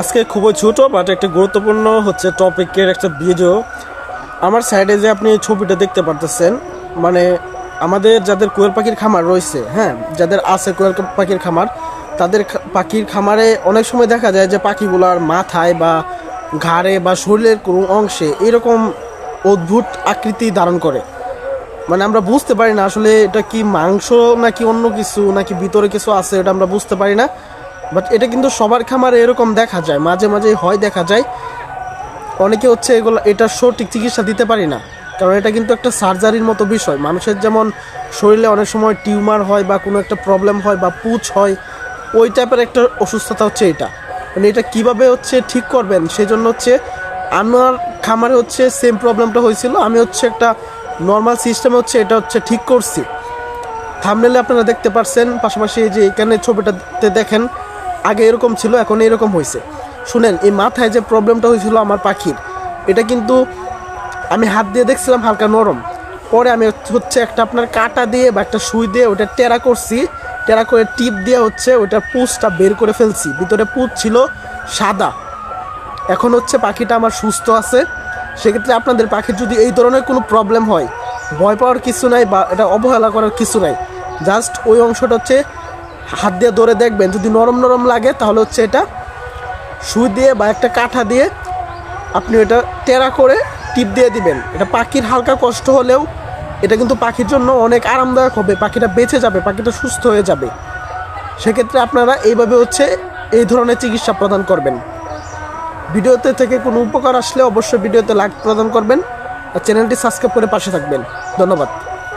আজকে খুবই ছোট বাট একটা গুরুত্বপূর্ণ হচ্ছে টপিকের একটা ভিডিও আমার সাইডে যে আপনি ছবিটা দেখতে পারতেছেন মানে আমাদের যাদের কোয়েল পাখির খামার রয়েছে হ্যাঁ যাদের আছে কোয়েল পাখির খামার, তাদের পাখির খামারে অনেক সময় দেখা যায় যে পাখিগুলোর মাথায় বা ঘাড়ে বা শরীরের কোনো অংশে এরকম অদ্ভুত আকৃতি ধারণ করে। মানে আমরা বুঝতে পারি না আসলে এটা কি মাংস নাকি অন্য কিছু, নাকি ভিতরে কিছু আছে, এটা আমরা বুঝতে পারি না। বাট এটা কিন্তু সবার খামারে এরকম দেখা যায়, মাঝে মাঝে হয় দেখা যায়। অনেকে হচ্ছে এগুলো এটা সঠিক চিকিৎসা দিতে পারি না, কারণ এটা কিন্তু একটা সার্জারির মতো বিষয়। মানুষের যেমন শরীরে অনেক সময় টিউমার হয় বা কোনো একটা প্রবলেম হয় বা পুচ হয়, ওই টাইপের একটা অসুস্থতা হচ্ছে এটা। মানে এটা কীভাবে হচ্ছে ঠিক করবেন? সেই জন্য হচ্ছে আমার খামারে হচ্ছে সেম প্রবলেমটা হয়েছিল। আমি হচ্ছে একটা নর্মাল সিস্টেমে হচ্ছে এটা হচ্ছে ঠিক করছি। থামনেলে আপনারা দেখতে পারছেন, পাশাপাশি এই যে এখানে ছবিটাতে দেখেন আগে এরকম ছিল, এখন এরকম হয়েছে শুনেন, এই মাথায় যে প্রবলেমটা হয়েছিল আমার পাখির, এটা কিন্তু আমি হাত দিয়ে দেখছিলাম হালকা নরম। পরে আমি হচ্ছে একটা আপনার কাটা দিয়ে বা একটা সুই দিয়ে ওটা টেরা করছি, টেরা করে টিপ দিয়ে হচ্ছে ওটার পুঁচটা বের করে ফেলছি। ভিতরে পুঁচ ছিল সাদা। এখন হচ্ছে পাখিটা আমার সুস্থ আছে। সেক্ষেত্রে আপনাদের পাখির যদি এই ধরনের কোনো প্রবলেম হয়, ভয় পাওয়ার কিছু নাই বা এটা অবহেলা করার কিছু নাই জাস্ট ওই অংশটা হচ্ছে হাত দিয়ে ধরে দেখবেন, যদি নরম নরম লাগে, তাহলে হচ্ছে এটা সুই দিয়ে বা একটা কাঠা দিয়ে আপনি এটা টেরা করে টিপ দিয়ে দিবেন। এটা পাখির হালকা কষ্ট হলেও এটা কিন্তু পাখির জন্য অনেক আরামদায়ক হবে। পাখিটা বেঁচে যাবে, পাখিটা সুস্থ হয়ে যাবে। সেক্ষেত্রে আপনারা এইভাবে হচ্ছে এই ধরনের চিকিৎসা প্রদান করবেন। ভিডিওতে থেকে কোনো উপকার আসলে অবশ্যই ভিডিওতে লাইক প্রদান করবেন আর চ্যানেলটি সাবস্ক্রাইব করে পাশে থাকবেন। ধন্যবাদ।